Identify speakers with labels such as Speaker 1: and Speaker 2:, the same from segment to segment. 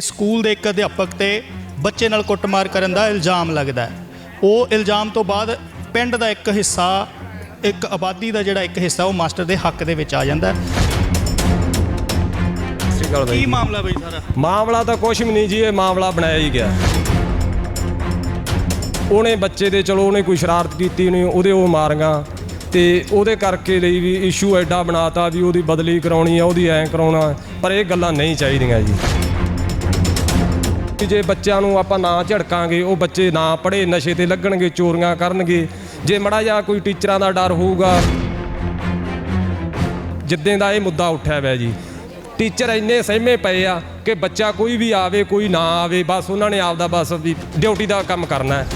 Speaker 1: School ਦੇ ਇੱਕ ਅਧਿਆਪਕ ਤੇ ਬੱਚੇ ਨਾਲ ਕੁੱਟਮਾਰ ਕਰਨ ਦਾ ਇਲਜ਼ਾਮ ਲੱਗਦਾ ਹੈ। ਉਹ ਇਲਜ਼ਾਮ ਤੋਂ ਬਾਅਦ ਪਿੰਡ ਦਾ ਇੱਕ ਹਿੱਸਾ ਇੱਕ ਆਬਾਦੀ ਦਾ ਜਿਹੜਾ ਇੱਕ ਹਿੱਸਾ ਉਹ ਮਾਸਟਰ ਦੇ ਹੱਕ ਦੇ ਵਿੱਚ ਆ ਜਾਂਦਾ ਕੀ ਮਾਮਲਾ ਬਈ ਸਾਰਾ?
Speaker 2: ਮਾਮਲਾ ਤਾਂ ਕੁਛ ਵੀ ਨਹੀਂ ਜੀ ਇਹ ਮਾਮਲਾ ਬਣਾਇਆ ਹੀ ਗਿਆ। ਉਹਨੇ ਬੱਚੇ ਦੇ ਚਲੋ ਉਹਨੇ ਕੋਈ ਸ਼ਰਾਰਤ ਕੀਤੀ ਨਹੀਂ ਉਹਦੇ ਉਹ ਮਾਰੀਆਂ। ਤੇ ਉਹਦੇ ਕਰਕੇ ਲਈ ਵੀ ਇਸ਼ੂ ਐਡਾ ਬਣਾਤਾ ਵੀ ਉਹਦੀ ਬਦਲੀ ਕਰਾਉਣੀ ਆ ਉਹਦੀ ਐਂ ਕਰਾਉਣਾ ਪਰ ਇਹ ਗੱਲਾਂ ਨਹੀਂ ਚਾਹੀਦੀਆਂ ਜੀ। ਕਿ ਜੇ ਬੱਚਿਆਂ ਨੂੰ ਆਪਾਂ ਨਾ ਝੜਕਾਂਗੇ ਉਹ ਬੱਚੇ ਨਾ ਪੜ੍ਹੇ ਨਸ਼ੇ ਤੇ ਲੱਗਣਗੇ ਚੋਰੀਆਂ ਕਰਨਗੇ ਜੇ ਮੜਾ ਜਾ ਕੋਈ ਟੀਚਰਾਂ ਦਾ ਡਰ ਹੋਊਗਾ। ਜਿੱਦਾਂ ਦਾ ਇਹ ਮੁੱਦਾ ਉੱਠਿਆ ਹੋਇਆ ਜੀ। ਟੀਚਰ ਇੰਨੇ ਸਹਿਮੇ ਪਏ ਆ ਕਿ ਬੱਚਾ ਕੋਈ ਵੀ ਆਵੇ ਕੋਈ ਨਾ ਆਵੇ ਬਸ ਉਹਨਾਂ ਨੇ ਆਪਦਾ ਬਸ ਵੀ ਡਿਊਟੀ ਦਾ ਕੰਮ ਕਰਨਾ ਹੈ।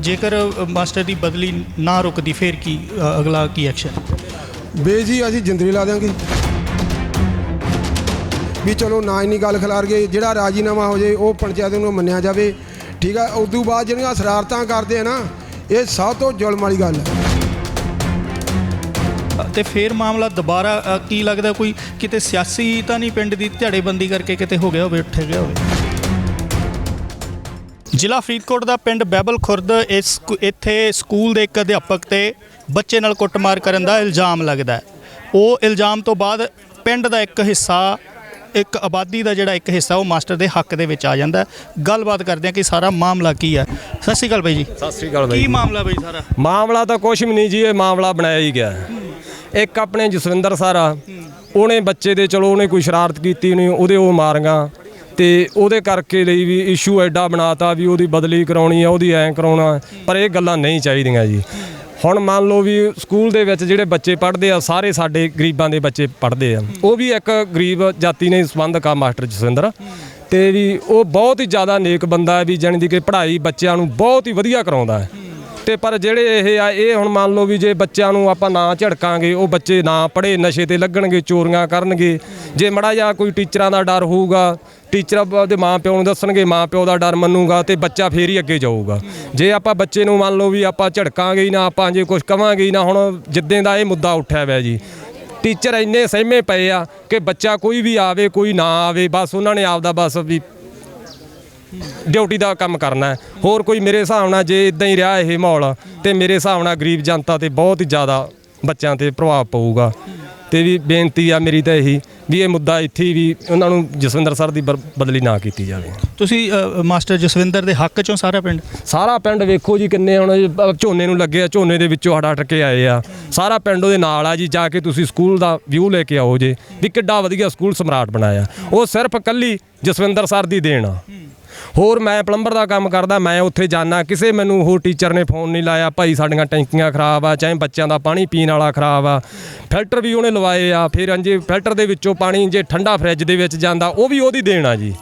Speaker 1: ਜੇਕਰ ਮਾਸਟਰ ਦੀ ਬਦਲੀ ਨਾ ਰੁਕਦੀ ਫਿਰ ਕੀ ਅਗਲਾ ਕੀ ਐਕਸ਼ਨ
Speaker 3: ਬੇ ਜੀ ਅਸੀਂ ਜਿੰਦਰੀ ਲਾ ਦਿਆਂਗੇ। ਵੀ ਚਲੋ ਨਾ ਇੰਨੀ ਗੱਲ ਖਿਲਾਰ ਗਏ ਜਿਹੜਾ ਰਾਜੀਨਾਮਾ ਹੋ ਜੇ ਉਹ ਪੰਚਾਇਤ ਨੂੰ ਮੰਨਿਆ ਜਾਵੇ। ਠੀਕ ਆ ਉਸ ਤੋਂ ਬਾਅਦ ਜਿਹੜੀਆਂ ਸ਼ਰਾਰਤਾਂ ਕਰਦੇ ਆ ਨਾ ਇਹ ਸਭ ਤੋਂ ਜ਼ੁਲਮ ਵਾਲੀ ਗੱਲ ਹੈ
Speaker 1: ਤੇ ਫਿਰ ਮਾਮਲਾ ਦੁਬਾਰਾ ਅ, ਕੀ ਲੱਗਦਾ ਕੋਈ ਕਿਤੇ ਸਿਆਸੀ ਤਾਂ ਨਹੀਂ ਪਿੰਡ ਦੀ ਝੜੇਬੰਦੀ ਕਰਕੇ ਕਿਤੇ ਹੋ ਗਿਆ ਹੋਵੇ ਉੱਠ ਗਿਆ ਹੋਵੇ? ਜ਼ਿਲ੍ਹਾ ਫਰੀਦਕੋਟ ਦਾ ਪਿੰਡ ਬੈਬਲ ਖੁਰਦ ਇਸ ਸਕੂ- ਇੱਥੇ ਸਕੂਲ ਦੇ ਇੱਕ ਅਧਿਆਪਕ ਤੇ ਬੱਚੇ ਨਾਲ ਕੁੱਟਮਾਰ ਕਰਨ ਦਾ ਇਲਜ਼ਾਮ ਲੱਗਦਾ ਹੈ। ਉਹ ਇਲਜ਼ਾਮ ਤੋਂ ਬਾਅਦ ਪਿੰਡ ਦਾ ਇੱਕ ਹਿੱਸਾ ਇੱਕ ਆਬਾਦੀ ਦਾ ਜਿਹੜਾ ਇੱਕ ਹਿੱਸਾ ਉਹ ਮਾਸਟਰ ਦੇ ਹੱਕ ਦੇ ਵਿੱਚ ਆ ਜਾਂਦਾ। ਗੱਲਬਾਤ ਕਰਦੇ ਹਾਂ ਕਿ ਸਾਰਾ ਮਾਮਲਾ ਕੀ ਹੈ। ਸਤਿ ਸ਼੍ਰੀ ਅਕਾਲ ਬਾਈ ਜੀ।
Speaker 2: ਸਤਿ ਸ੍ਰੀ ਅਕਾਲ
Speaker 1: ਕੀ ਮਾਮਲਾ ਬਾਈ ਸਾਰਾ?
Speaker 2: ਮਾਮਲਾ ਤਾਂ ਕੁਛ ਵੀ ਨਹੀਂ ਜੀ ਇਹ ਮਾਮਲਾ ਬਣਾਇਆ ਹੀ ਗਿਆ। ਇੱਕ ਆਪਣੇ ਜਸਵਿੰਦਰ ਸਰ ਆ ਉਹਨੇ ਬੱਚੇ ਦੇ ਚਲੋ ਉਹਨੇ ਕੋਈ ਸ਼ਰਾਰਤ ਕੀਤੀ ਨਹੀਂ ਉਹਦੇ ਉਹ ਮਾਰੀਆਂ। ਤੇ ਉਹਦੇ ਕਰਕੇ ਲਈ ਵੀ ਇਸ਼ੂ ਐਡਾ ਬਣਾਤਾ ਵੀ ਉਹਦੀ ਬਦਲੀ ਕਰਾਉਣੀ ਆ ਉਹਦੀ ਐਂ ਕਰਾਉਣਾ। ਪਰ ਇਹ ਗੱਲਾਂ ਨਹੀਂ ਚਾਹੀਦੀਆਂ ਜੀ। ਹੁਣ ਮੰਨ ਲਓ ਵੀ ਸਕੂਲ ਦੇ ਵਿੱਚ ਜਿਹੜੇ ਬੱਚੇ ਪੜ੍ਹਦੇ ਆ, ਸਾਰੇ ਸਾਡੇ ਗਰੀਬਾਂ ਦੇ ਬੱਚੇ ਪੜ੍ਹਦੇ ਆ। ਉਹ ਵੀ ਇੱਕ ਗਰੀਬ ਜਾਤੀ ਨੇ ਸੰਬੰਧਕ ਆ, ਮਾਸਟਰ ਜਸਵਿੰਦਰ। ਤੇ ਵੀ ਉਹ ਬਹੁਤ ਹੀ ਜ਼ਿਆਦਾ ਨੇਕ ਬੰਦਾ ਹੈ ਵੀ ਜਾਣੀ ਕਿ ਪੜ੍ਹਾਈ ਬੱਚਿਆਂ ਨੂੰ ਬਹੁਤ ਹੀ ਵਧੀਆ ਕਰਾਉਂਦਾ ਹੈ। ਤੇ ਪਰ ਜਿਹੜੇ ਇਹ ਆ, ਇਹ ਹੁਣ ਮੰਨ ਲਓ ਵੀ ਜੇ ਬੱਚਿਆਂ ਨੂੰ ਆਪਾਂ ਨਾ ਝੜਕਾਂਗੇ, ਉਹ ਬੱਚੇ ਨਾ ਪੜ੍ਹੇ, ਨਸ਼ੇ ਤੇ ਲੱਗਣਗੇ, ਚੋਰੀਆਂ ਕਰਨਗੇ। ਜੇ ਮੜਾ ਜਾ ਕੋਈ ਟੀਚਰਾਂ ਦਾ ਡਰ ਹੋਊਗਾ ਟੀਚਰ ਆਪਦੇ ਮਾਂ ਪਿਓ ਨੂੰ ਦੱਸਣਗੇ, ਮਾਂ ਪਿਓ ਦਾ ਡਰ ਮੰਨੂਗਾ ਤੇ ਬੱਚਾ ਫੇਰ ਹੀ ਅੱਗੇ ਜਾਊਗਾ। ਜੇ ਆਪਾਂ ਬੱਚੇ ਨੂੰ ਮੰਨ ਲਓ ਵੀ ਆਪਾਂ ਝੜਕਾਂਗੇ ਹੀ ਨਾ, ਆਪਾਂ ਜੇ ਕੁਝ ਕਵਾਂਗੇ ਹੀ ਨਾ, ਹੁਣ ਜਿੱਦਾਂ ਦਾ ਇਹ ਮੁੱਦਾ ਉੱਠਿਆ ਹੋਇਆ ਜੀ। ਟੀਚਰ ਇੰਨੇ ਸਹਿਮੇ ਪਏ ਆ ਕਿ ਬੱਚਾ ਕੋਈ ਵੀ ਆਵੇ, ਕੋਈ ਨਾ ਆਵੇ, ਬਸ ਉਹਨਾਂ ਨੇ ਆਪਦਾ ਬਸ ਵੀ ਡਿਊਟੀ ਦਾ ਕੰਮ ਕਰਨਾ ਹੋਰ ਕੋਈ ਮੇਰੇ ਹਿਸਾਬ ਨਾਲ ਜੇ ਇਦਾਂ ਹੀ ਰਿਹਾ ਇਹ ਮਾਹੌਲ, ਤੇ ਮੇਰੇ ਹਿਸਾਬ ਨਾਲ ਗਰੀਬ ਜਨਤਾ ਤੇ ਬਹੁਤ ਜ਼ਿਆਦਾ ਬੱਚਿਆਂ ਤੇ ਪ੍ਰਭਾਵ ਪਊਗਾ। ਤੇ ਵੀ ਬੇਨਤੀ ਆ ਮੇਰੀ ਤਾਂ ਇਹੀ ਵੀ ਇਹ ਮੁੱਦਾ ਇੱਥੇ ਵੀ ਉਹਨਾਂ ਨੂੰ ਜਸਵਿੰਦਰ ਸਰ ਦੀ ਬਰ- ਬਦਲੀ ਨਾ ਕੀਤੀ ਜਾਵੇ।
Speaker 1: ਤੁਸੀਂ ਅ, ਮਾਸਟਰ ਜਸਵਿੰਦਰ ਦੇ ਹੱਕ ਚੋਂ ਸਾਰਾ ਪਿੰਡ?
Speaker 2: ਸਾਰਾ ਪਿੰਡ ਵੇਖੋ ਜੀ ਕਿੰਨੇ ਹੁਣ ਇਹ ਬ- ਝੋਨੇ ਨੂੰ ਲੱਗੇ ਆ ਝੋਨੇ ਦੇ ਵਿੱਚੋਂ ਹੜਾ ਟੱਕੇ ਆਏ ਆ। ਸਾਰਾ ਪਿੰਡ ਉਹਦੇ ਨਾਲ ਆ ਜੀ ਜਾ ਕੇ ਤੁਸੀਂ ਸਕੂਲ ਦਾ ਵਿਊ ਲੈ ਕੇ ਆਓ ਜੇ ਵੀ ਕਿੱਡਾ ਵਧੀਆ ਸਕੂਲ ਸਮਰਾਟ ਬਣਾਇਆ। ਉਹ ਸਿਰਫ ਕੱਲੀ ਜਸਵਿੰਦਰ ਸਰ ਦੀ ਦੇਣ ਆ। ਹੋਰ ਮੈਂ ਪਲੰਬਰ ਦਾ ਕੰਮ ਕਰਦਾ, ਮੈਂ ਉੱਥੇ ਜਾਣਾ ਕਿਸੇ ਮੈਨੂੰ ਹੋਰ ਟੀਚਰ ਨੇ ਫੋਨ ਨਹੀਂ ਲਾਇਆ, ਭਾਈ ਸਾਡੀਆਂ ਟੈਂਕੀਆਂ ਖਰਾਬ ਆ, ਚਾਹੇ ਬੱਚਿਆਂ ਦਾ ਪਾਣੀ ਪੀਣ ਵਾਲਾ ਖਰਾਬ ਆ। ਫਿਲਟਰ ਵੀ ਉਹਨੇ ਲਵਾਏ ਆ, ਫਿਰ ਅੰਜੇ ਫਿਲਟਰ ਦੇ ਵਿੱਚੋਂ ਪਾਣੀ ਜੇ ਠੰਡਾ ਫਰਿੱਜ ਦੇ ਵਿੱਚ ਜਾਂਦਾ, ਉਹ ਵੀ ਉਹਦੀ ਦੇਣ ਆ ਜੀ।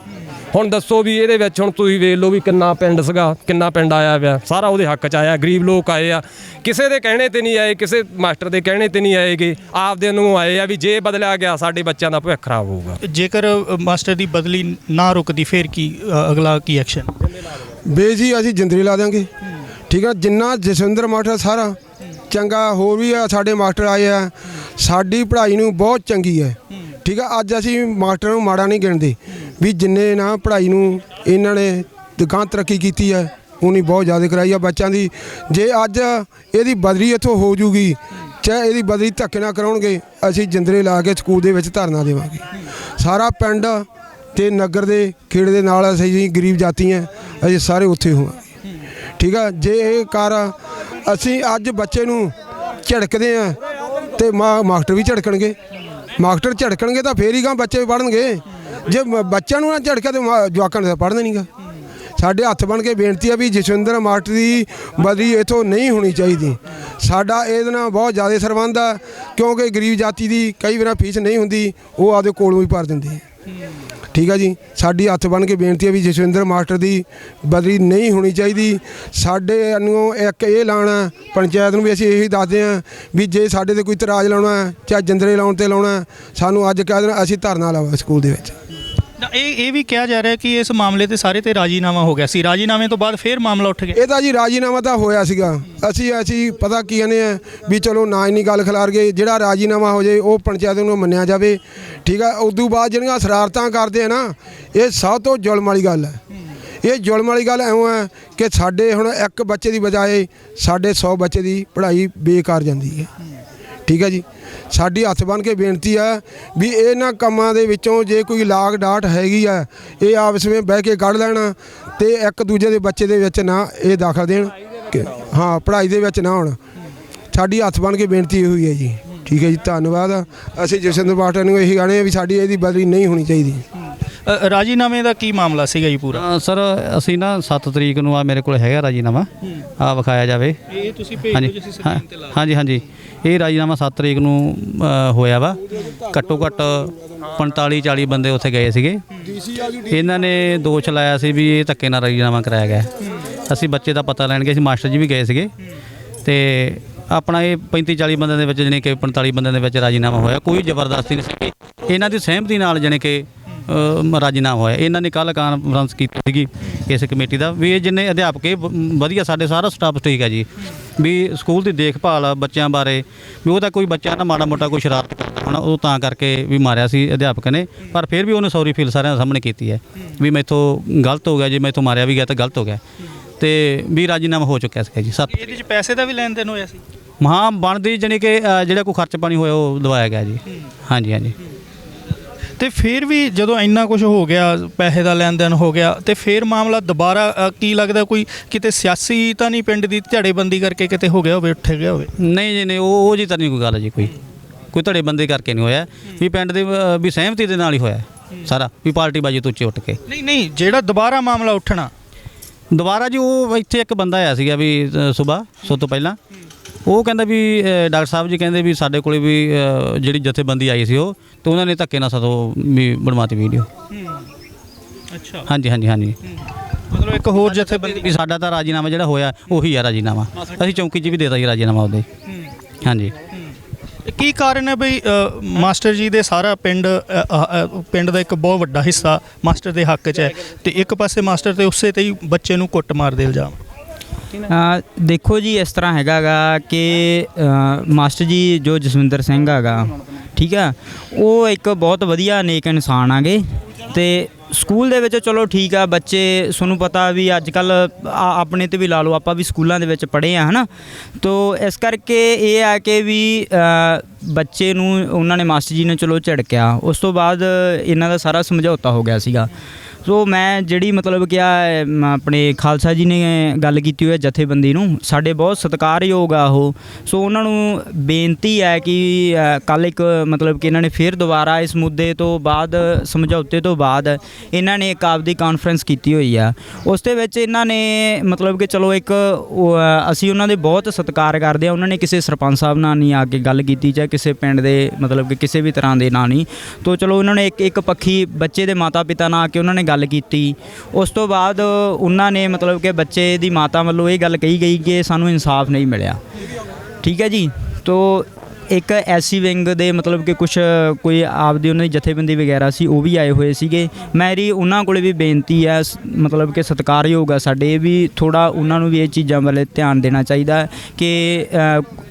Speaker 2: ਹੁਣ ਦੱਸੋ ਵੀ ਇਹਦੇ ਵਿੱਚ ਹੁਣ ਤੁਸੀਂ ਵੇਖ ਲਓ ਵੀ ਕਿੰਨਾ ਪਿੰਡ ਸੀਗਾ ਕਿੰਨਾ ਪਿੰਡ ਆਇਆ ਪਿਆ। ਸਾਰਾ ਉਹਦੇ ਹੱਕ 'ਚ ਆਇਆ ਗਰੀਬ ਲੋਕ ਆਏ ਆ। ਕਿਸੇ ਦੇ ਕਹਿਣੇ ਤੇ ਨਹੀਂ ਆਏ ਕਿਸੇ ਮਾਸਟਰ ਦੇ ਕਹਿਣੇ ਤੇ ਨਹੀਂ ਆਏਗੇ। ਆਪਦੇ ਨੂੰ ਆਏ ਆ ਵੀ ਜੇ ਬਦਲਿਆ ਗਿਆ ਸਾਡੇ ਬੱਚਿਆਂ ਦਾ ਭਵਿੱਖ ਖਰਾਬ ਹੋਊਗਾ।
Speaker 1: ਜੇਕਰ ਮਾਸਟਰ ਦੀ ਬਦਲੀ ਨਾ ਰੁਕਦੀ ਫਿਰ ਕੀ ਅਗਲਾ ਕੀ ਐਕਸ਼ਨ
Speaker 3: ਬੇ ਜੀ ਅਸੀਂ ਜਿੰਦਰੀ ਲਾ ਦਿਆਂਗੇ। ਠੀਕ ਆ? ਜਿੰਨਾ ਜਸਵਿੰਦਰ ਮਾਸਟਰ ਸਾਰਾ ਚੰਗਾ ਹੋਰ ਵੀ ਆ ਸਾਡੇ ਮਾਸਟਰ ਆਏ ਆ। ਸਾਡੀ ਪੜ੍ਹਾਈ ਨੂੰ ਬਹੁਤ ਚੰਗੀ ਹੈ ਠੀਕ ਆ, ਅੱਜ ਅਸੀਂ ਮਾਸਟਰਾਂ ਨੂੰ ਮਾੜਾ ਨਹੀਂ ਗਿਣਦੇ, ਵੀ ਜਿੰਨੇ ਨਾ ਪੜ੍ਹਾਈ ਨੂੰ ਇਹਨਾਂ ਨੇ ਦੁਕਾਨ ਤਰੱਕੀ ਕੀਤੀ ਹੈ ਉਹਨੀ ਬਹੁਤ ਜ਼ਿਆਦਾ ਕਰਾਈ ਆ ਬੱਚਿਆਂ ਦੀ। ਜੇ ਅੱਜ ਇਹਦੀ ਬਦਲੀ ਇੱਥੋਂ ਹੋ ਜੂਗੀ, ਚਾਹੇ ਇਹਦੀ ਬਦਲੀ ਧੱਕੇ ਨਾ ਕਰਾਉਣਗੇ, ਅਸੀਂ ਜਿੰਦਰੇ ਲਾ ਕੇ ਸਕੂਲ ਦੇ ਵਿੱਚ ਧਰਨਾ ਦੇਵਾਂਗੇ। ਸਾਰਾ ਪਿੰਡ ਤੇ ਨਗਰ ਦੇ ਖੇੜੇ ਦੇ ਨਾਲ ਅਸੀਂ ਜੀ ਗਰੀਬ ਜਾਤੀ ਹੈ, ਅਸੀਂ ਸਾਰੇ ਉੱਥੇ ਹੋਵਾਂਗੇ। ਠੀਕ ਆ, ਜੇ ਇਹ ਕਰ ਅਸੀਂ ਅੱਜ ਬੱਚੇ ਨੂੰ ਝੜਕਦੇ ਆ, ਤੇ ਮਾ- ਮਾਸਟਰ ਵੀ ਝੜਕਣਗੇ। ਮਾਸਟਰ ਝੜਕਣਗੇ ਤਾਂ ਫੇਰ ਹੀ ਗਾ ਬੱਚੇ ਪੜਨਗੇ ਜੇ ਮ- ਬੱਚਿਆਂ ਨੂੰ ਨਾ ਝੜਕਿਆ ਤੇ ਮਾ- ਜਵਾਕਾਂ ਨੇ ਤਾਂ ਪੜ੍ਹਨਾ ਨਹੀਂਗਾ ਸਾਡੇ ਹੱਥ ਬਣ ਕੇ ਬੇਨਤੀ ਆ ਵੀ ਜਸਵਿੰਦਰ ਮਾਸਟਰ ਦੀ ਬਦਲੀ ਇਥੋਂ ਨਹੀਂ ਹੋਣੀ ਚਾਹੀਦੀ। ਸਾਡਾ ਇਹਦੇ ਨਾਲ ਬਹੁਤ ਜ਼ਿਆਦਾ ਸਰਬੰਧ ਆ, ਕਿਉਂਕਿ ਗਰੀਬ ਜਾਤੀ ਦੀ ਕਈ ਵਾਰ ਫੀਸ ਨਹੀਂ ਹੁੰਦੀ, ਉਹ ਆਪਦੇ ਕੋਲੋਂ ਹੀ ਭਰ ਦਿੰਦੇ ਠੀਕ ਆ ਜੀ? ਸਾਡੀ ਹੱਥ ਬਣ ਕੇ ਬੇਨਤੀ ਹੈ ਵੀ ਜਸਵਿੰਦਰ ਮਾਸਟਰ ਦੀ ਬਦਲੀ ਨਹੀਂ ਹੋਣੀ ਚਾਹੀਦੀ। ਸਾਡੇ ਨੂੰ ਇੱਕ ਇਹ ਲਾਣਾ ਪੰਚਾਇਤ ਨੂੰ ਵੀ ਅਸੀਂ ਇਹੀ ਦੱਸਦੇ ਹਾਂ ਵੀ ਜੇ ਸਾਡੇ ਤੇ ਕੋਈ ਇਤਰਾਜ਼ ਲਾਉਣਾ, ਚਾਹੇ ਜੰਦਰੇ ਲਾਉਣ ਤੇ ਲਾਉਣਾ, ਸਾਨੂੰ ਅੱਜ ਕਹਿ ਦੇਣਾ, ਅਸੀਂ ਧਰਨਾ ਲਾਵਾਂ ਸਕੂਲ ਦੇ ਵਿੱਚ।
Speaker 1: ਤਾਂ ਇਹ ਇਹ ਵੀ ਕਿਹਾ ਜਾ ਰਿਹਾ ਕਿ ਇਸ ਮਾਮਲੇ ਤੇ ਸਾਰੇ ਤੇ ਰਾਜੀਨਾਮਾ ਹੋ ਗਿਆ ਸੀ। ਰਾਜੀਨਾਮੇ ਤੋਂ ਬਾਅਦ ਫੇਰ ਮਾਮਲਾ ਉੱਠ ਗਿਆ।
Speaker 3: ਇਹ ਤਾਂ ਜੀ ਰਾਜੀਨਾਮਾ ਤਾਂ ਹੋਇਆ ਸੀਗਾ। ਅਸੀਂ ਅਸੀਂ ਪਤਾ ਕੀ ਕਹਿੰਦੇ ਆ ਵੀ ਚਲੋ ਨਾ ਇੰਨੀ ਗੱਲ ਖਿਲਾਰ ਗਏ ਜਿਹੜਾ ਰਾਜੀਨਾਮਾ ਹੋ ਜਾਏ ਉਹ ਪੰਚਾਇਤ ਨੂੰ ਮੰਨਿਆ ਜਾਵੇ। ਠੀਕ ਆ ਤੋਂ ਬਾਅਦ ਜਿਹੜੀਆਂ ਸ਼ਰਾਰਤਾਂ ਕਰਦੇ ਆ ਨਾ, ਇਹ ਸਭ ਤੋਂ ਜ਼ੁਲਮ ਵਾਲੀ ਗੱਲ ਹੈ। ਇਹ ਜ਼ੁਲਮ ਵਾਲੀ ਗੱਲ ਐਵੇਂ ਹੈ ਕਿ ਸਾਡੇ ਹੁਣ ਇੱਕ ਬੱਚੇ ਦੀ ਬਜਾਏ ਸਾਡੇ 100 ਬੱਚੇ ਦੀ ਪੜ੍ਹਾਈ ਬੇਕਾਰ ਜਾਂਦੀ ਹੈ। ਠੀਕ ਹੈ ਜੀ। ਸਾਡੀ ਹੱਥ ਬਨ ਕੇ ਬੇਨਤੀ ਹੈ ਵੀ ਇਹਨਾਂ ਕੰਮਾਂ ਦੇ ਵਿੱਚੋਂ ਜੇ ਕੋਈ ਲਾਗ ਡਾਟ ਹੈਗੀ ਆ ਇਹ ਆਪਸ ਵਿੱਚ ਬਹਿ ਕੇ ਕੱਢ ਲੈਣ ਤੇ ਇੱਕ ਦੂਜੇ ਦੇ ਬੱਚੇ ਦੇ ਵਿੱਚ ਨਾ ਇਹ ਦਾਖਲ ਦੇਣ। ਹਾਂ ਪੜ੍ਹਾਈ ਦੇ ਵਿੱਚ ਨਾ ਹੋਣ। ਸਾਡੀ ਹੱਥ ਬਨ ਕੇ ਬੇਨਤੀ ਇਹ ਹੋਈ ਹੈ ਜੀ। ਠੀਕ ਹੈ ਜੀ ਧੰਨਵਾਦ। ਅਸੀਂ ਜਸਵਿੰਦਰ ਬਾਟਾ ਨੂੰ ਇਹੀ ਗਾਣੇ ਵੀ ਸਾਡੀ ਇਹਦੀ ਬਦਲੀ ਨਹੀਂ ਹੋਣੀ ਚਾਹੀਦੀ।
Speaker 1: ਰਾਜੀਨਾਮੇ ਦਾ ਕੀ ਮਾਮਲਾ ਸੀਗਾ ਜੀ ਪੂਰਾ?
Speaker 4: ਸਰ ਅਸੀਂ ਨਾ 7 ਤਰੀਕ ਨੂੰ ਆ ਮੇਰੇ ਕੋਲ ਹੈਗਾ ਰਾਜੀਨਾਮਾ। ਆ ਵਿਖਾਇਆ ਜਾਵੇ।
Speaker 1: ਇਹ ਤੁਸੀਂ
Speaker 4: ਹਾਂਜੀ ਹਾਂ- ਹਾਂਜੀ ਹਾਂਜੀ। ਇਹ ਰਾਜੀਨਾਮਾ 7 ਤਰੀਕ ਨੂੰ ਹੋਇਆ ਵਾ। ਘੱਟੋ ਘੱਟ 45 40 ਬੰਦੇ ਉੱਥੇ ਗਏ ਸੀਗੇ। ਇਹਨਾਂ ਨੇ ਦੋਸ਼ ਲਾਇਆ ਸੀ ਵੀ ਇਹ ਧੱਕੇ ਨਾਲ ਰਾਜੀਨਾਮਾ ਕਰਾਇਆ ਗਿਆ। ਅਸੀਂ ਬੱਚੇ ਦਾ ਪਤਾ ਲੈਣ ਗਏ ਸੀ ਮਾਸਟਰ ਜੀ ਵੀ ਗਏ ਸੀਗੇ। ਤੇ ਆਪਣਾ ਇਹ 35 40 ਬੰਦਿਆਂ ਦੇ ਵਿੱਚ ਜਾਣੀ ਕਿ 45 ਬੰਦਿਆਂ ਦੇ ਵਿੱਚ ਰਾਜੀਨਾਮਾ ਹੋਇਆ। ਕੋਈ ਜ਼ਬਰਦਸਤੀ ਨਹੀਂ ਸੀ ਇਹਨਾਂ ਦੀ ਸਹਿਮਤੀ ਨਾਲ ਜਾਣੀ ਕਿ ਰਾਜੀਨਾਮਾ ਹੋਇਆ। ਇਹਨਾਂ ਨੇ ਕੱਲ ਕਾਨਫਰੰਸ ਕੀਤੀ ਸੀਗੀ ਇਸ ਕਮੇਟੀ ਦਾ ਵੀ ਇਹ ਜਿੰਨੇ ਅਧਿਆਪਕ ਇਹ ਵਧੀਆ ਸਾਡੇ ਸਾਰਾ ਸਟਾਫ ਠੀਕ ਹੈ ਜੀ। ਵੀ ਸਕੂਲ ਦੀ ਦੇਖਭਾਲ ਬੱਚਿਆਂ ਬਾਰੇ, ਵੀ ਉਹ ਤਾਂ ਕੋਈ ਬੱਚਾ ਨਾ ਮਾੜਾ ਮੋਟਾ ਕੋਈ ਸ਼ਰਾਰਤ ਕਰਦਾ ਹੋਣਾ, ਉਹ ਤਾਂ ਕਰਕੇ ਵੀ ਮਾਰਿਆ ਸੀ ਅਧਿਆਪਕ ਨੇ। ਪਰ ਫਿਰ ਵੀ ਉਹਨੇ ਸੌਰੀ ਫੀਲ ਸਾਰਿਆਂ ਦੇ ਸਾਹਮਣੇ ਕੀਤੀ ਹੈ। ਵੀ ਮੈਥੋਂ ਗਲਤ ਹੋ ਗਿਆ, ਜੇ ਮੈਥੋਂ ਮਾਰਿਆ ਵੀ ਗਿਆ ਤਾਂ ਗਲਤ ਹੋ ਗਿਆ। ਤੇ ਵੀ ਰਾਜੀਨਾਮਾ ਹੋ ਚੁੱਕਿਆ ਸੀਗਾ ਜੀ ਸੱਤ।
Speaker 1: ਇਹਦੇ ਚ ਪੈਸੇ ਦਾ ਵੀ ਲੈਣ ਦੇਣ ਹੋਇਆ ਸੀ?
Speaker 4: ਮਹਾਂ ਬਣਦੀ ਜਾਣੀ ਕਿ ਅ, ਜਿਹੜਾ ਕੋਈ ਖਰਚ ਪਾਣੀ ਹੋਇਆ ਉਹ ਦਵਾਇਆ ਗਿਆ ਜੀ। ਹਾਂਜੀ ਹਾਂਜੀ।
Speaker 1: ਤੇ ਫਿਰ ਵੀ ਜਦੋਂ ਇੰਨਾ ਕੁਝ ਹੋ ਗਿਆ ਪੈਸੇ ਦਾ ਲੈਣ ਦੇਣ ਹੋ ਗਿਆ ਤੇ ਫਿਰ ਮਾਮਲਾ ਦੁਬਾਰਾ ਅ, ਕੀ ਲੱਗਦਾ ਕੋਈ ਕਿਤੇ ਸਿਆਸੀ ਤਾਂ ਨਹੀਂ ਪਿੰਡ ਦੀ ਝੜੇਬੰਦੀ ਕਰਕੇ ਕਿਤੇ ਹੋ ਗਿਆ ਹੋਵੇ ਉੱਠ ਗਿਆ ਹੋਵੇ?
Speaker 4: ਨਹੀਂ ਜੀ ਨਹੀਂ ਉਹ ਉਹ ਜੀ ਤਾਂ ਨਹੀਂ ਕੋਈ ਗੱਲ ਜੀ ਕੋਈ। ਕੋਈ ਧੜੇ ਬੰਦੇ ਕਰਕੇ ਨਹੀਂ ਹੋਇਆ। ਵੀ ਪਿੰਡ ਦੇ ਅ, ਵੀ ਸਹਿਮਤੀ ਦੇ ਨਾਲ ਹੀ ਹੋਇਆ ਸਾਰਾ ਵੀ ਪਾਰਟੀ ਬਾਜੀ ਤੋਂ ਉੱਚੇ ਉੱਠ ਕੇ।
Speaker 1: ਨਹੀਂ ਨਹੀਂ ਜਿਹੜਾ ਦੁਬਾਰਾ ਮਾਮਲਾ ਉੱਠਣਾ
Speaker 4: ਦੁਬਾਰਾ ਜੀ ਉਹ ਇੱਥੇ ਇੱਕ ਬੰਦਾ ਆਇਆ ਸੀਗਾ ਵੀ ਸਵੇਰ ਸੋ ਤੋਂ ਪਹਿਲਾਂ। ਉਹ ਕਹਿੰਦਾ ਵੀ ਡਾਕਟਰ ਸਾਹਿਬ ਜੀ ਕਹਿੰਦੇ ਵੀ ਸਾਡੇ ਕੋਲੇ ਵੀ ਜਿਹੜੀ ਜਥੇਬੰਦੀ ਆਈ ਸੀ ਉਹ ਤੇ ਉਹਨਾਂ ਨੇ ਧੱਕੇ ਨਾਲ ਸਾਥੋਂ ਵੀ ਬਣਵਾਤੀ ਵੀਡੀਓ
Speaker 1: ਅੱਛਾ।
Speaker 4: ਹਾਂਜੀ ਹਾਂਜੀ ਹਾਂਜੀ।
Speaker 1: ਮਤਲਬ ਇੱਕ ਹੋਰ ਜਥੇਬੰਦੀ
Speaker 4: ਵੀ ਸਾਡਾ ਤਾਂ ਰਾਜੀਨਾਮਾ ਜਿਹੜਾ ਹੋਇਆ ਉਹੀ ਆ ਰਾਜੀਨਾਮਾ। ਅਸੀਂ ਚੌਂਕੀ 'ਚ ਵੀ ਦੇਤਾ ਜੀ ਰਾਜੀਨਾਮਾ ਉਹਦੇ। ਹਾਂਜੀ।
Speaker 1: ਕੀ ਕਾਰਨ ਹੈ ਬਈ ਅ, ਮਾਸਟਰ ਜੀ ਦੇ ਸਾਰਾ ਪਿੰਡ ਅ, ਅ, ਅ, ਪਿੰਡ ਦਾ ਇੱਕ ਬਹੁਤ ਵੱਡਾ ਹਿੱਸਾ ਮਾਸਟਰ ਦੇ ਹੱਕ 'ਚ ਹੈ ਤੇ ਇੱਕ ਪਾਸੇ ਮਾਸਟਰ ਤੇ ਉਸੇ ਤੇ ਹੀ ਬੱਚੇ ਨੂੰ ਕੁੱਟ ਮਾਰ ਦੇ ਇਲਜ਼ਾਮ
Speaker 5: ਅ, ਦੇਖੋ ਜੀ ਇਸ ਤਰ੍ਹਾਂ ਹੈਗਾਗਾ ਕਿ ਅ, ਮਾਸਟਰ ਜੀ ਜੋ ਜਸਵਿੰਦਰ ਸਿੰਘ ਹੈਗਾ ਠੀਕ ਆ ਉਹ ਇੱਕ ਬਹੁਤ ਵਧੀਆ ਨੇਕ ਇਨਸਾਨ ਆਗੇ। ਤੇ ਸਕੂਲ ਦੇ ਵਿੱਚ ਚਲੋ ਠੀਕ ਆ, ਬੱਚੇ ਤੁਹਾਨੂੰ ਪਤਾ ਵੀ ਅੱਜ ਕੱਲ ਆਪਣੇ ਤੇ ਵੀ ਲਾ ਲਓ, ਆਪਾਂ ਵੀ ਸਕੂਲਾਂ ਦੇ ਵਿੱਚ ਪੜ੍ਹੇ ਆ, ਹਨਾ? ਤੋ ਇਸ ਕਰਕੇ ਇਹ ਆ ਕਿ ਵੀ ਬੱਚੇ ਨੂੰ, ਉਹਨਾਂ ਨੇ ਮਾਸਟਰ ਜੀ ਨੇ ਚਲੋ ਝਿੜਕਿਆ। ਉਸ ਤੋਂ ਬਾਅਦ ਇਹਨਾਂ ਦਾ ਸਾਰਾ ਸਮਝੌਤਾ ਹੋ ਗਿਆ ਸੀਗਾ। ਸੋ ਮੈਂ ਜਿਹੜੀ ਮਤਲਬ ਕਿ ਆ ਆਪਣੇ ਖਾਲਸਾ ਜੀ ਨੇ ਗੱਲ ਕੀਤੀ ਹੋਈ ਹੈ ਜਥੇਬੰਦੀ ਨੂੰ ਸਾਡੇ ਬਹੁਤ ਸਤਿਕਾਰਯੋਗ ਆ ਉਹ। ਸੋ ਉਹਨਾਂ ਨੂੰ ਬੇਨਤੀ ਹੈ ਕਿ ਕੱਲ ਇੱਕ ਮਤਲਬ ਕਿ ਇਹਨਾਂ ਨੇ ਫਿਰ ਦੁਬਾਰਾ ਇਸ ਮੁੱਦੇ ਤੋਂ ਬਾਅਦ ਸਮਝੌਤੇ ਤੋਂ ਬਾਅਦ ਇਹਨਾਂ ਨੇ ਇੱਕ ਆਪਦੀ ਕਾਨਫਰੰਸ ਕੀਤੀ ਹੋਈ ਆ। ਉਸ ਦੇ ਵਿੱਚ ਇਹਨਾਂ ਨੇ ਮਤਲਬ ਕਿ ਚਲੋ ਇੱਕ ਉਹ, ਅਸੀਂ ਉਹਨਾਂ ਦੇ ਬਹੁਤ ਸਤਿਕਾਰ ਕਰਦੇ ਆ ਉਹਨਾਂ ਨੇ ਕਿਸੇ ਸਰਪੰਚ ਸਾਹਿਬ ਨਾਲ ਨਹੀਂ ਆ ਕੇ ਗੱਲ ਕੀਤੀ ਜਾਂ ਕਿਸੇ ਪਿੰਡ ਦੇ ਮਤਲਬ ਕਿ ਕਿਸੇ ਵੀ ਤਰ੍ਹਾਂ ਦੇ ਨਾਲ ਨਹੀਂ। ਤੋਂ ਚਲੋ ਉਹਨਾਂ ਨੇ ਇੱਕ ਇੱਕ ਪੱਖੀ ਬੱਚੇ ਦੇ ਮਾਤਾ ਪਿਤਾ ਨਾਲ ਆ ਕੇ ਉਹਨਾਂ ਨੇ ਗੱਲ ਕੀਤੀ। ਉਸ ਤੋਂ ਬਾਅਦ ਉਹਨਾਂ ਨੇ ਮਤਲਬ ਕਿ ਬੱਚੇ ਦੀ ਮਾਤਾ ਵੱਲੋਂ ਇਹ ਗੱਲ ਕਹੀ ਗਈ ਕਿ ਸਾਨੂੰ ਇਨਸਾਫ ਨਹੀਂ ਮਿਲਿਆ। ਠੀਕ ਹੈ ਜੀ? ਤੋ ਇੱਕ ਐਸੀ ਵਿੰਗ ਦੇ ਮਤਲਬ ਕਿ ਕੁਝ ਕੋਈ ਆਪਦੀ ਉਹਨਾਂ ਦੀ ਜਥੇਬੰਦੀ ਵਗੈਰਾ ਸੀ, ਉਹ ਵੀ ਆਏ ਹੋਏ ਸੀਗੇ। ਮੇਰੀ ਉਹਨਾਂ ਕੋਲੇ ਵੀ ਬੇਨਤੀ ਹੈ ਮਤਲਬ ਕਿ ਸਤਿਕਾਰਯੋਗ ਆ ਸਾਡੇ, ਵੀ ਥੋੜਾ ਉਹਨਾਂ ਨੂੰ ਵੀ ਇਹ ਚੀਜ਼ਾਂ ਵੱਲ ਧਿਆਨ ਦੇਣਾ ਚਾਹੀਦਾ ਕਿ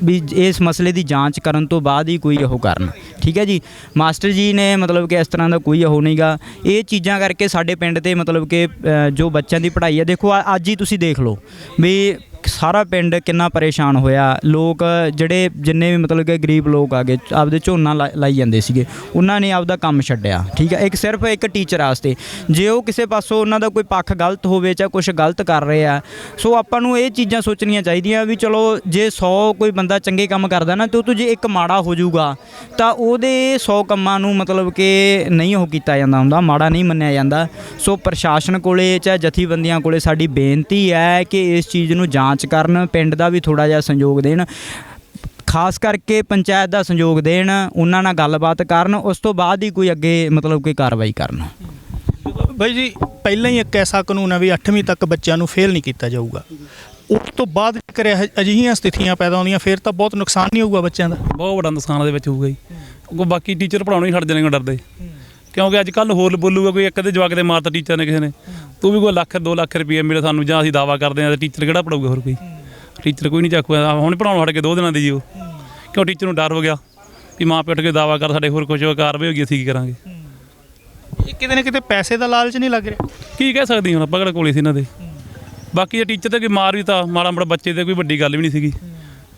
Speaker 5: ਵੀ ਇਸ ਮਸਲੇ ਦੀ ਜਾਂਚ ਕਰਨ ਤੋਂ ਬਾਅਦ ਹੀ ਕੋਈ ਉਹ ਕਰਨ। ਠੀਕ ਹੈ ਜੀ? ਮਾਸਟਰ ਜੀ ਨੇ ਮਤਲਬ ਕਿ ਇਸ ਤਰ੍ਹਾਂ ਦਾ ਕੋਈ ਉਹ ਨਹੀਂਗਾ ਇਹ ਚੀਜ਼ਾਂ ਕਰਕੇ ਸਾਡੇ ਪਿੰਡ ਤੇ ਮਤਲਬ ਕਿ ਜੋ ਬੱਚਿਆਂ ਦੀ ਪੜ੍ਹਾਈ ਹੈ, ਦੇਖੋ ਆ- ਅੱਜ ਹੀ ਤੁਸੀਂ ਦੇਖ ਲਓ ਵੀ ਸਾਰਾ ਪਿੰਡ ਕਿੰਨਾ ਪਰੇਸ਼ਾਨ ਹੋਇਆ? ਲੋਕ ਜਿਹੜੇ ਜਿੰਨੇ ਵੀ ਮਤਲਬ ਕਿ ਗਰੀਬ ਲੋਕ ਆ ਗਏ, ਆਪਦੇ ਝੋਨਾ ਲਾ- ਲਾਈ ਜਾਂਦੇ ਸੀਗੇ, ਉਹਨਾਂ ਨੇ ਆਪਦਾ ਕੰਮ ਛੱਡਿਆ, ਠੀਕ ਹੈ ਇੱਕ ਸਿਰਫ ਇੱਕ ਟੀਚਰ ਵਾਸਤੇ। ਜੇ ਉਹ ਕਿਸੇ ਪਾਸੋਂ ਉਹਨਾਂ ਦਾ ਕੋਈ ਪੱਖ ਗਲਤ ਹੋਵੇ ਜਾਂ ਕੁਝ ਗਲਤ ਕਰ ਰਹੇ ਆ, ਸੋ ਆਪਾਂ ਨੂੰ ਇਹ ਚੀਜ਼ਾਂ ਸੋਚਣੀਆਂ ਚਾਹੀਦੀਆਂ ਵੀ ਚਲੋ, ਜੇ 100 ਕੋਈ ਬੰਦਾ ਚੰਗੇ ਕੰਮ ਕਰਦਾ ਨਾ, ਤੇ ਉਹ ਤੋਂ ਜੇ ਇੱਕ ਮਾੜਾ ਹੋ ਜਾਊਗਾ, ਤਾਂ ਉਹਦੇ 100 ਕੰਮਾਂ ਨੂੰ ਮਤਲਬ ਕਿ ਨਹੀਂ ਉਹ ਕੀਤਾ ਜਾਂਦਾ ਹੁੰਦਾ, ਮਾੜਾ ਨਹੀਂ ਮੰਨਿਆ ਜਾਂਦਾ। ਸੋ ਪ੍ਰਸ਼ਾਸਨ ਕੋਲੇ ਚਾਹੇ ਜਥੇਬੰਦੀਆਂ ਕੋਲੇ ਸਾਡੀ ਬੇਨਤੀ ਹੈ ਕਿ ਇਸ ਚੀਜ਼ ਨੂੰ ਜਾਂਚ ਕਰਨ ਪਿੰਡ ਦਾ ਵੀ ਥੋੜਾ ਜਿਹਾ ਸਹਿਯੋਗ ਦੇਣ। ਖਾਸ ਕਰਕੇ ਪੰਚਾਇਤ ਦਾ ਸਹਿਯੋਗ ਦੇਣ ਉਹਨਾਂ ਨਾਲ ਗੱਲਬਾਤ ਕਰਨ ਉਸ ਤੋਂ ਬਾਅਦ ਹੀ ਕੋਈ ਅੱਗੇ ਮਤਲਬ ਕੋਈ ਕਾਰਵਾਈ ਕਰਨ।
Speaker 1: ਬਾਈ ਜੀ ਪਹਿਲਾਂ ਹੀ ਇੱਕ ਐਸਾ ਕਾਨੂੰਨ ਹੈ ਵੀ 8ਵੀਂ ਤੱਕ ਬੱਚਿਆਂ ਨੂੰ ਫੇਲ ਨਹੀਂ ਕੀਤਾ ਜਾਊਗਾ। ਉਸ ਤੋਂ ਬਾਅਦ ਜੇਕਰ ਇਹ ਅਜਿਹੀਆਂ ਸਥਿਤੀਆਂ ਪੈਦਾ ਹੁੰਦੀਆਂ ਫਿਰ ਤਾਂ ਬਹੁਤ ਨੁਕਸਾਨ ਨਹੀਂ ਹੋਊਗਾ ਬੱਚਿਆਂ ਦਾ।
Speaker 6: ਬਹੁਤ ਵੱਡਾ ਨੁਕਸਾਨ ਉਹਦੇ ਵਿੱਚ ਹੋਊਗਾ ਜੀ। ਉਹ ਬਾਕੀ ਟੀਚਰ ਪੜਾਉਣੋਂ ਹੀ ਛੱਡ ਜਾਣਗੇ ਡਰਦੇ। ਕਿਉਂਕਿ ਅੱਜ ਕੱਲ ਹੋਰ ਬੋਲੂਗਾ ਕੋਈ ਇੱਕ ਦੇ ਜਵਾਕ ਦੇ ਮਾਰਤਾ ਟੀਚਰ ਨੇ ਕਿਸੇ ਨੇ। ਤੂੰ ਵੀ ਕੋਈ ਲੱਖ 2 ਲੱਖ ਰੁਪਏ ਮਿਲੇ ਸਾਨੂੰ ਜਾਂ ਅਸੀਂ ਦਾਵਾ ਕਰਦੇ ਹਾਂ ਤੇ ਟੀਚਰ ਕਿਹੜਾ ਪੜਾਊਗਾ ਹੋਰ ਕੋਈ? ਟੀਚਰ ਕੋਈ ਨਹੀਂ ਚੱਕੂਗਾ ਹੁਣ ਪੜਾਉਣ ਹਟ ਕੇ ਦੋ ਦਿਨਾਂ ਦੀ ਜੀ ਉਹ। ਕਿਉਂ ਟੀਚਰ ਨੂੰ ਡਰ ਹੋ ਗਿਆ ਵੀ ਮਾਂ ਪਿਓ ਉੱਠ ਕੇ ਦਾਵਾ ਕਰ ਸਾਡੇ ਹੋਰ ਕੁਝ ਕਾਰਵਾਈ ਹੋ ਗਈ ਅਸੀਂ ਕੀ ਕਰਾਂਗੇ?
Speaker 1: ਇਹ ਕਿਤੇ ਨਾ ਕਿਤੇ ਪੈਸੇ ਦਾ ਲਾਲਚ ਨਹੀਂ ਲੱਗ ਰਿਹਾ।
Speaker 6: ਕੀ ਕਹਿ ਸਕਦੀ ਹੁਣ ਕਿਹੜਾ ਕੋਲੇ ਸੀ ਇਹਨਾਂ ਦੇ? ਬਾਕੀ ਜੇ ਟੀਚਰ ਤੇ ਕੋਈ ਮਾਰ ਵੀ ਤਾਂ ਮਾੜਾ ਮਾੜਾ ਬੱਚੇ ਤੇ ਕੋਈ ਵੱਡੀ ਗੱਲ ਵੀ ਨਹੀਂ ਸੀਗੀ।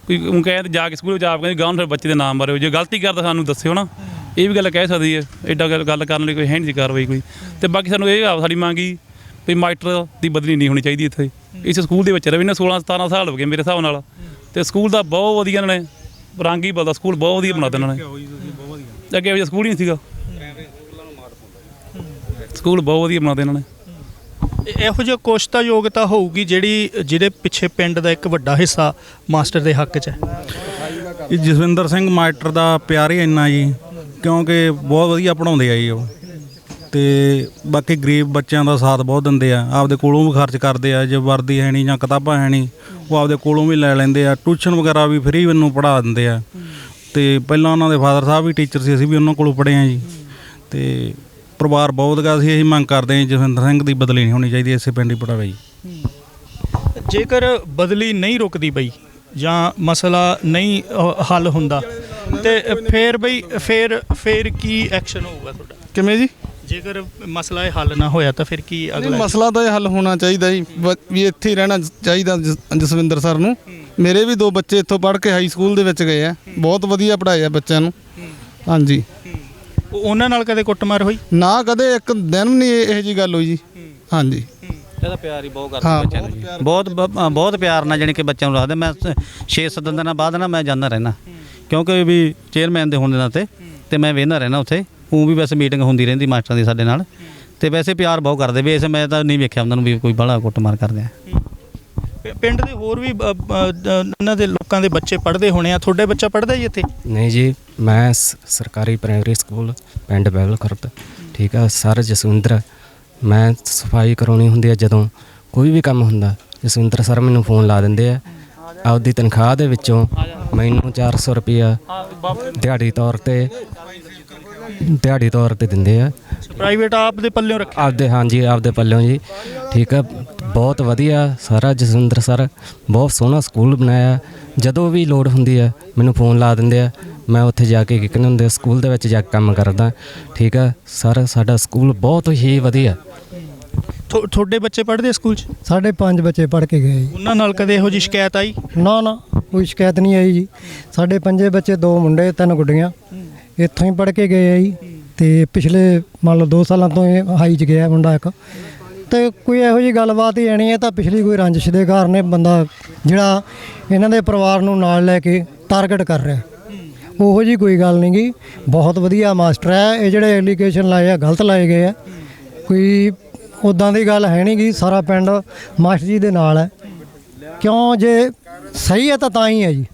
Speaker 6: ਕੋਈ ਉਹ ਕਹੇ ਤੇ ਜਾ ਕੇ ਸਕੂਲ ਜਾ ਕੇ ਕਹਿੰਦੇ ਗਾਂ ਫਿਰ ਬੱਚੇ ਦੇ ਨਾਮ ਮਾਰਿਓ। ਜੇ ਗਲਤੀ ਕਰਦਾ ਸਾਨੂੰ ਦੱਸਿਓ ਨਾ। ਇਹ ਵੀ ਗੱਲ ਕਹਿ ਸਕਦੀ ਹੈ। ਐਡਾ ਗੱਲ ਕਰਨ ਲਈ ਕੋਈ ਹੈ ਨਹੀਂ ਸੀ ਕਾਰਵਾਈ ਕੋਈ। ਤੇ ਬਾਕੀ ਸਾਨੂੰ ਇਹ ਆ ਸਾਡੀ ਮੰਗੀ ਵੀ ਮਾਸਟਰ ਦੀ ਬਦਲੀ ਨਹੀਂ ਹੋਣੀ ਚਾਹੀਦੀ ਇੱਥੇ। ਇਸ ਸਕੂਲ ਦੇ ਵਿੱਚ ਰਵੀ ਨੇ 16 17 ਸਾਲ ਹੋ ਗਏ ਮੇਰੇ ਹਿਸਾਬ ਨਾਲ। ਤੇ ਸਕੂਲ ਦਾ ਬਹੁਤ ਵਧੀਆ ਇਹਨਾਂ ਨੇ ਰੰਗ ਹੀ ਬਦਲਦਾ ਸਕੂਲ ਬਹੁਤ ਵਧੀਆ ਬਣਾ ਦਿੱਤਾ ਇਹਨਾਂ ਨੇ। ਅੱਗੇ ਜਿਹਾ ਸਕੂਲ ਹੀ ਨਹੀਂ ਸੀਗਾ। ਸਕੂਲ ਬਹੁਤ ਵਧੀਆ ਬਣਾਉਂਦੇ ਇਹਨਾਂ ਨੇ।
Speaker 1: ਇਹ- ਇਹੋ ਜਿਹਾ ਕੁਛ ਤਾਂ ਯੋਗਤਾ ਹੋਊਗੀ ਜਿਹੜੀ ਜਿਹਦੇ ਪਿੱਛੇ ਪਿੰਡ ਦਾ ਇੱਕ ਵੱਡਾ ਹਿੱਸਾ ਮਾਸਟਰ ਦੇ ਹੱਕ 'ਚ ਹੈ।
Speaker 7: ਇਹ ਜਸਵਿੰਦਰ ਸਿੰਘ ਮਾਸਟਰ ਦਾ ਪਿਆਰ ਹੀ ਇੰਨਾ ਜੀ ਕਿਉਂਕਿ ਬਹੁਤ ਵਧੀਆ ਪੜਾਉਂਦੇ ਆ ਜੀ ਉਹ। ਤੇ ਬਾਕੀ ਗਰੀਬ ਬੱਚਿਆਂ ਦਾ ਸਾਥ ਬਹੁਤ ਦਿੰਦੇ ਆ। ਆਪਦੇ ਕੋਲੋਂ ਵੀ ਖਰਚ ਕਰਦੇ ਆ ਜੇ ਵਰਦੀ ਹੈ ਨਹੀਂ ਜਾਂ ਕਿਤਾਬਾਂ ਹੈ ਨਹੀਂ ਉਹ ਆਪਦੇ ਕੋਲੋਂ ਵੀ ਲੈ ਲੈਂਦੇ ਆ। ਟਿਊਸ਼ਨ ਵਗੈਰਾ ਵੀ ਫ੍ਰੀ ਮੈਨੂੰ ਪੜ੍ਹਾ ਦਿੰਦੇ ਆ। ਤੇ ਪਹਿਲਾਂ ਉਹਨਾਂ ਦੇ ਫਾਦਰ ਸਾਹਿਬ ਵੀ ਟੀਚਰ ਸੀ ਅਸੀਂ ਵੀ ਉਹਨਾਂ ਕੋਲੋਂ ਪੜ੍ਹੇ ਆ ਜੀ। ਤੇ ਪਰਿਵਾਰ ਬਹੁਤ ਗਾ ਅਸੀਂ ਇਹੀ ਮੰਗ ਕਰਦੇ ਹਾਂ ਜਸਵਿੰਦਰ ਸਿੰਘ ਦੀ ਬਦਲੀ ਨਹੀਂ ਹੋਣੀ ਚਾਹੀਦੀ ਇਸੇ ਪਿੰਡ ਹੀ ਪੜਾਵੇ ਜੀ।
Speaker 1: ਜੇਕਰ ਬਦਲੀ ਨਹੀਂ ਰੁਕਦੀ ਬਈ ਜਾਂ ਮਸਲਾ ਨਹੀਂ ਹੱਲ ਹੁੰਦਾ ਤੇ ਫੇਰ ਬਈ ਫੇਰ ਫੇਰ ਕੀ ਐਕਸ਼ਨ ਹੋਊਗਾ ਤੁਹਾਡਾ?
Speaker 8: ਕਿਵੇਂ ਜੀ?
Speaker 1: ਜੇਕਰ ਮਸਲਾ ਇਹ ਹੱਲ ਨਾ ਹੋਇਆ ਤਾਂ ਫਿਰ ਕੀ
Speaker 8: ਨਹੀਂ
Speaker 1: ਅਗਲਾ
Speaker 8: ਮਸਲਾ ਤਾਂ ਇਹ ਹੱਲ ਹੋਣਾ ਚਾਹੀਦਾ ਜੀ। ਬ- ਵੀ ਇੱਥੇ ਹੀ ਰਹਿਣਾ ਚਾਹੀਦਾ ਜਸ- ਜਸਵਿੰਦਰ ਸਰ ਨੂੰ। ਮੇਰੇ ਵੀ ਦੋ ਬੱਚੇ ਇੱਥੋਂ ਪੜ੍ਹ ਕੇ ਹਾਈ ਸਕੂਲ ਦੇ ਵਿੱਚ ਗਏ ਆ। ਬਹੁਤ ਵਧੀਆ ਪੜ੍ਹਾਏ ਆ ਬੱਚਿਆਂ ਨੂੰ। ਹਾਂਜੀ।
Speaker 1: ਉਹ- ਉਹਨਾਂ ਨਾਲ ਕਦੇ ਕੁੱਟਮਾਰ ਹੋਈ?
Speaker 8: ਨਾ ਕਦੇ ਇੱਕ ਦਿਨ ਵੀ ਨਹੀਂ ਇਹੋ ਜੀ ਗੱਲ ਹੋਈ ਜੀ। ਹਾਂਜੀ।
Speaker 4: ਇਹਦਾ ਪਿਆਰ ਹੀ ਬਹੁਤ
Speaker 8: ਹਾਂ,
Speaker 4: ਕਰਦੇ ਬੱਚਿਆਂ ਨੂੰ ਜੀ। ਬਹੁਤ ਬ- ਬਹੁਤ ਪਿਆਰ ਨਾਲ ਜਾਣੀ ਕਿ ਬੱਚਿਆਂ ਨੂੰ ਰੱਖਦੇ ਮੈਂ 6-7 ਦਿਨਾਂ ਬਾਅਦ ਨਾ ਮੈਂ ਜਾਂਦਾ ਰਹਿਣਾ ਕਿਉਂਕਿ ਵੀ ਚੇਅਰਮੈਨ ਦੇ ਹੋਣ ਦੇ ਨਾਤੇ ਤੇ ਮੈਂ ਵੇਖਦਾ ਰਹਿਣਾ ਉੱਥੇ। ਉਹ ਵੀ ਵੈਸੇ ਮੀਟਿੰਗ ਹੁੰਦੀ ਰਹਿੰਦੀ ਮਾਸਟਰਾਂ ਦੀ ਸਾਡੇ ਨਾਲ। ਤੇ ਵੈਸੇ ਪਿਆਰ ਬਹੁਤ ਕਰਦੇ। ਵੀ ਇਸ ਮੈਂ ਤਾਂ ਨਹੀਂ ਵੇਖਿਆ ਉਹਨਾਂ ਨੂੰ ਵੀ ਕੋਈ ਬੜਾ ਕੁੱਟਮਾਰ ਕਰਦੇ ਆ।
Speaker 1: ਪਿ- ਪਿੰਡ ਦੇ ਹੋਰ ਵੀ ਅ, ਅ, ਦ- ਇਹਨਾਂ ਦੇ ਲੋਕਾਂ ਦੇ ਬੱਚੇ ਪੜ੍ਹਦੇ ਹੋਣੇ ਆ। ਤੁਹਾਡੇ ਬੱਚਾ ਪੜ੍ਹਦਾ ਜੀ ਇੱਥੇ?
Speaker 9: ਨਹੀਂ ਜੀ ਮੈਂ ਸ- ਸਰਕਾਰੀ ਪ੍ਰਾਇਮਰੀ ਸਕੂਲ ਪਿੰਡ ਬੈਬਲ ਖੁਰਦ ਠੀਕ ਆ ਸਰ ਜਸਵਿੰਦਰ। ਮੈਂ ਸਫ਼ਾਈ ਕਰਾਉਣੀ ਹੁੰਦੀ ਆ ਜਦੋਂ ਕੋਈ ਵੀ ਕੰਮ ਹੁੰਦਾ। ਜਸਵਿੰਦਰ ਸਰ ਮੈਨੂੰ ਫੋਨ ਲਾ ਦਿੰਦੇ ਆ। ਆਪਦੀ ਤਨਖਾਹ ਦੇ ਵਿੱਚੋਂ ਮੈਨੂੰ 400 ਰੁਪਇਆ ਦਿਹਾੜੀ ਤੌਰ ਤੇ ਦਿਹਾੜੀ ਤੌਰ ਤੇ ਦਿੰਦੇ ਆ।
Speaker 1: ਪ੍ਰਾਈਵੇਟ ਆਪ ਦੇ ਪੱਲਿਓਂ ਰੱਖਿਆ
Speaker 9: ਆਪਦੇ ਹਾਂਜੀ ਆਪਦੇ ਪੱਲਿਓਂ ਜੀ। ਠੀਕ ਆ ਬਹੁਤ ਵਧੀਆ ਸਾਰਾ ਜਸਵਿੰਦਰ ਸਰ ਬਹੁਤ ਸੋਹਣਾ ਸਕੂਲ ਬਣਾਇਆ। ਜਦੋਂ ਵੀ ਲੋੜ ਹੁੰਦੀ ਆ ਮੈਨੂੰ ਫੋਨ ਲਾ ਦਿੰਦੇ ਆ। ਮੈਂ ਉੱਥੇ ਜਾ ਕੇ ਕੀ ਕਹਿੰਦੇ ਹੁੰਦੇ ਆ, ਸਕੂਲ ਦੇ ਵਿੱਚ ਜਾ ਕੇ ਕੰਮ ਕਰਦਾ। ਠੀਕ ਆ ਸਰ ਸਾਡਾ ਸਕੂਲ ਬਹੁਤ ਹੀ ਵਧੀਆ।
Speaker 1: ਤੁ- ਤੁਹਾਡੇ ਬੱਚੇ ਪੜ੍ਹਦੇ ਆ ਸਕੂਲ 'ਚ?
Speaker 10: ਸਾਡੇ ਪੰਜ ਬੱਚੇ ਪੜ੍ਹ ਕੇ ਗਏ ਜੀ।
Speaker 1: ਉਹਨਾਂ ਨਾਲ ਕਦੇ ਇਹੋ ਜੀ ਸ਼ਿਕਾਇਤ ਆਈ?
Speaker 10: ਨਾ ਨਾ ਕੋਈ ਸ਼ਿਕਾਇਤ ਨਹੀਂ ਆਈ ਜੀ। ਸਾਡੇ ਪੰਜੇ ਬੱਚੇ ਦੋ ਮੁੰਡੇ ਤਿੰਨ ਗੁੱਡੀਆਂ। ਇੱਥੋਂ ਹੀ ਪੜ੍ਹ ਕੇ ਗਏ ਆ ਜੀ। ਤੇ ਪਿਛਲੇ ਮੰਨ ਲਓ 2 ਸਾਲਾਂ ਤੋਂ ਇਹ ਹਾਈ 'ਚ ਗਿਆ ਮੁੰਡਾ ਇੱਕ। ਤੇ ਕੋਈ ਇਹੋ ਜੀ ਗੱਲਬਾਤ ਹੀ ਆਣੀ ਹੈ, ਤਾਂ ਪਿਛਲੀ ਕੋਈ ਰੰਜਿਸ਼ ਦੇ ਕਾਰਨ ਇਹ ਬੰਦਾ ਜਿਹੜਾ ਇਹਨਾਂ ਦੇ ਪਰਿਵਾਰ ਨੂੰ ਨਾਲ ਲੈ ਕੇ ਟਾਰਗੇਟ ਕਰ ਰਿਹਾ। ਉਹੋ ਜੀ ਕੋਈ ਗੱਲ ਨਹੀਂ ਗੀ। ਬਹੁਤ ਵਧੀਆ ਮਾਸਟਰ ਹੈ। ਇਹ ਜਿਹੜੇ ਐਲੀਗੇਸ਼ਨ ਲਾਏ ਆ, ਗਲਤ ਲਾਏ ਗਏ ਆ। ਕੋਈ ਉਦਾਂ ਦੀ ਗੱਲ ਹੈ ਨਹੀਂ ਗੀ। ਸਾਰਾ ਪਿੰਡ ਮਾਸਟਰ ਜੀ ਦੇ ਨਾਲ ਹੈ। ਕਿਉਂ ਜੇ ਸਹੀ ਹੈ ਤਾਂ ਤਾਂ ਹੀ ਹੈ ਜੀ।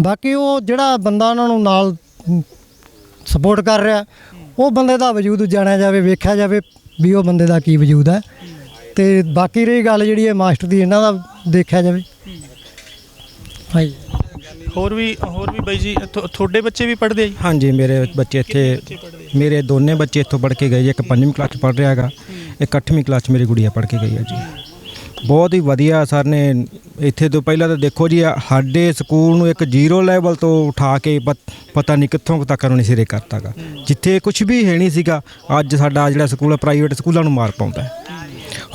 Speaker 10: ਬਾਕੀ ਉਹ ਜਿਹੜਾ ਬੰਦਾ ਉਹਨਾਂ ਨੂੰ ਨਾਲ ਸਪੋਰਟ ਕਰ ਰਿਹਾ। ਉਹ ਬੰਦੇ ਦਾ ਵਜੂਦ ਜਾਣਿਆ ਜਾਵੇ ਵੇਖਿਆ ਜਾਵੇ ਵੀ ਉਹ ਬੰਦੇ ਦਾ ਕੀ ਵਜੂਦ ਹੈ। ਤੇ ਬਾਕੀ ਰਹੀ ਗੱਲ ਜਿਹੜੀ ਹੈ ਮਾਸਟਰ ਦੀ ਇਹਨਾਂ ਦਾ ਦੇਖਿਆ ਜਾਵੇ। ਹਾਂਜੀ।
Speaker 1: ਹੋਰ ਵੀ ਹੋਰ ਵੀ ਬਾਈ ਜੀ ਤੁ- ਤੁਹਾਡੇ ਬੱਚੇ ਵੀ ਪੜ੍ਹਦੇ ਆ ਜੀ?
Speaker 11: ਹਾਂਜੀ ਮੇਰੇ ਬੱਚੇ ਇੱਥੇ ਮੇਰੇ ਦੋਨੇ ਬੱਚੇ ਇੱਥੋਂ ਪੜ੍ਹ ਕੇ ਗਏ ਜੀ। ਇੱਕ ਪੰਜਵੀਂ ਕਲਾਸ 'ਚ ਪੜ੍ਹ ਰਿਹਾ ਹੈਗਾ ਇੱਕ ਅੱਠਵੀਂ ਕਲਾਸ 'ਚ ਮੇਰੀ ਗੁੜੀਆ ਪੜ੍ਹ ਕੇ ਗਈ ਹੈ ਜੀ। ਬਹੁਤ ਹੀ ਵਧੀਆ ਸਰ ਨੇ। ਇੱਥੇ ਤੋਂ ਪਹਿਲਾਂ ਤਾਂ ਦੇਖੋ ਜੀ, ਸਾਡੇ ਸਕੂਲ ਨੂੰ ਇੱਕ ਜ਼ੀਰੋ ਲੈਵਲ ਤੋਂ ਉਠਾ ਕੇ ਪਤ- ਪਤਾ ਨਹੀਂ ਕਿੱਥੋਂ ਕੁ ਤੱਕ ਉਹਨੇ ਸਿਰੇ ਕਰਤਾਗਾ ਜਿੱਥੇ ਕੁਝ ਵੀ ਹੈ ਨਹੀਂ ਸੀਗਾ, ਅੱਜ ਸਾਡਾ ਜਿਹੜਾ ਸਕੂਲ ਪ੍ਰਾਈਵੇਟ ਸਕੂਲਾਂ ਨੂੰ ਮਾਰ ਪਾਉਂਦਾ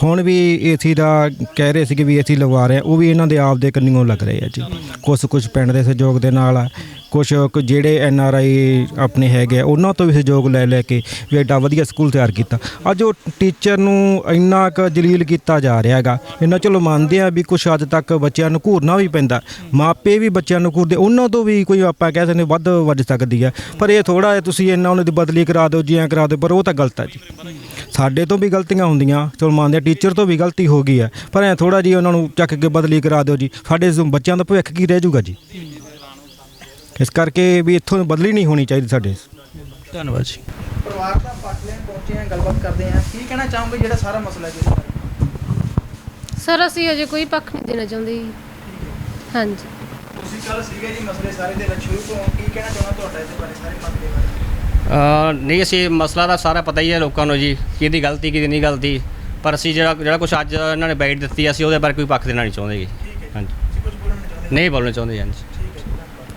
Speaker 11: ਹੁਣ ਵੀ ਏਸੀ ਦਾ ਕਹਿ ਰਹੇ ਸੀਗੇ ਵੀ ਏਸੀ ਲਗਵਾ ਰਹੇ ਆ, ਉਹ ਵੀ ਇਹਨਾਂ ਦੇ ਆਪ ਦੇ ਕੰਨੀਆਂ ਲੱਗ ਰਹੇ ਆ ਜੀ। ਕੁਝ ਕੁਝ ਪਿੰਡ ਦੇ ਸਹਿਯੋਗ ਦੇ ਨਾਲ ਆ ਕੁਝ ਜਿਹੜੇ ਐਨ ਆਰ ਆਈ ਆਪਣੇ ਹੈਗੇ ਆ, ਉਹਨਾਂ ਤੋਂ ਵੀ ਸਹਿਯੋਗ ਲੈ ਲੈ ਕੇ ਵੀ ਐਡਾ ਵਧੀਆ ਸਕੂਲ ਤਿਆਰ ਕੀਤਾ। ਅੱਜ ਉਹ ਟੀਚਰ ਨੂੰ ਇੰਨਾ ਕੁ ਜਲੀਲ ਕੀਤਾ ਜਾ ਰਿਹਾ ਹੈਗਾ, ਇਹਨਾਂ ਚਲੋ ਮੰਨਦੇ ਆ ਵੀ ਕੁਝ ਹੱਦ ਤੱਕ ਬੱਚਿਆਂ ਨੂੰ ਘੂਰਨਾ ਵੀ ਪੈਂਦਾ, ਮਾਪੇ ਵੀ ਬੱਚਿਆਂ ਨੂੰ ਘੂਰਦੇ, ਉਹਨਾਂ ਤੋਂ ਵੀ ਕੋਈ ਆਪਾਂ ਕਹਿ ਸਕਦੇ ਵੱਧ ਵੱਜ ਸਕਦੀ ਆ, ਪਰ ਇਹ ਥੋੜਾ ਤੁਸੀਂ ਇਹਨਾਂ ਉਹਨਾਂ ਦੀ ਬਦਲੀ ਕਰਾ ਦਿਓ ਜੀਆਂ ਕਰਾ ਦਿਓ, ਪਰ ਉਹ ਤਾਂ ਗਲਤ ਆ ਜੀ। ਸਾਡੇ ਤੋਂ ਵੀ ਗਲਤੀਆਂ ਹੁੰਦੀਆਂ ਚਲੋ ਮੰਨਦੇ ਆ ਟੀਚਰ ਤੋਂ ਵੀ ਗਲਤੀ ਹੋ ਗਈ ਹੈ। ਪਰ ਐ ਥੋੜਾ ਜੀ ਉਹਨਾਂ ਨੂੰ ਚੱਕ ਕੇ ਬਦਲੀ ਕਰਾ ਦਿਓ ਜੀ। ਸਾਡੇ ਬੱਚਿਆਂ ਦਾ ਭਵਿੱਖ ਕੀ ਰਹਿ ਜਾਊਗਾ ਜੀ? ਇਸ ਕਰਕੇ ਵੀ ਇੱਥੋਂ ਬਦਲੀ ਨਹੀਂ ਹੋਣੀ ਚਾਹੀਦੀ ਸਾਡੇ।
Speaker 1: ਧੰਨਵਾਦ ਜੀ।
Speaker 12: ਪਰਿਵਾਰ ਦਾ ਪੱਖ ਲੈਣ ਪਹੁੰਚੇ ਆ ਗੱਲਬਾਤ ਕਰਦੇ ਆ ਕੀ ਕਹਿਣਾ ਚਾਹੋਗੇ ਜਿਹੜਾ ਸਾਰਾ ਮਸਲਾ ਹੈ ਜੀ?
Speaker 13: ਸਰ ਅਸੀਂ ਅਜੇ ਕੋਈ ਪੱਖ ਨਹੀਂ ਦੇਣਾ ਚਾਹੁੰਦੇ ਜੀ। ਹਾਂਜੀ।
Speaker 12: ਤੁਸੀਂ ਕੱਲ ਸੀਗੇ ਜੀ ਮਸਲੇ ਸਾਰੇ ਦੇ ਵਿੱਚ ਸ਼ੁਰੂ ਤੋਂ। ਕੀ ਕਹਿਣਾ ਚਾਹੁੰਦਾ ਤੁਹਾਡਾ ਇਹਦੇ ਬਾਰੇ ਸਾਰੇ ਮਸਲੇ ਬਾਰੇ?
Speaker 9: ਨਹੀਂ ਅਸੀਂ ਮਸਲਾ ਦਾ ਸਾਰਾ ਪਤਾ ਹੀ ਹੈ ਲੋਕਾਂ ਨੂੰ ਜੀ ਕਿਹਦੀ ਗਲਤੀ ਕਿਹਦੀ ਨਹੀਂ ਗਲਤੀ। ਪਰ ਅਸੀਂ ਜਿਹੜਾ ਜਿਹੜਾ ਕੁਝ ਅੱਜ ਇਹਨਾਂ ਨੇ ਬਾਈਟ ਦਿੱਤੀ ਅਸੀਂ ਉਹਦੇ ਬਾਰੇ ਕੋਈ ਪੱਖ ਦੇਣਾ ਨਹੀਂ ਚਾਹੁੰਦੇ ਜੀ। ਹਾਂਜੀ। ਨਹੀਂ ਬੋਲਣਾ ਚਾਹੁੰਦੇ ਜੀ ਹਾਂਜੀ।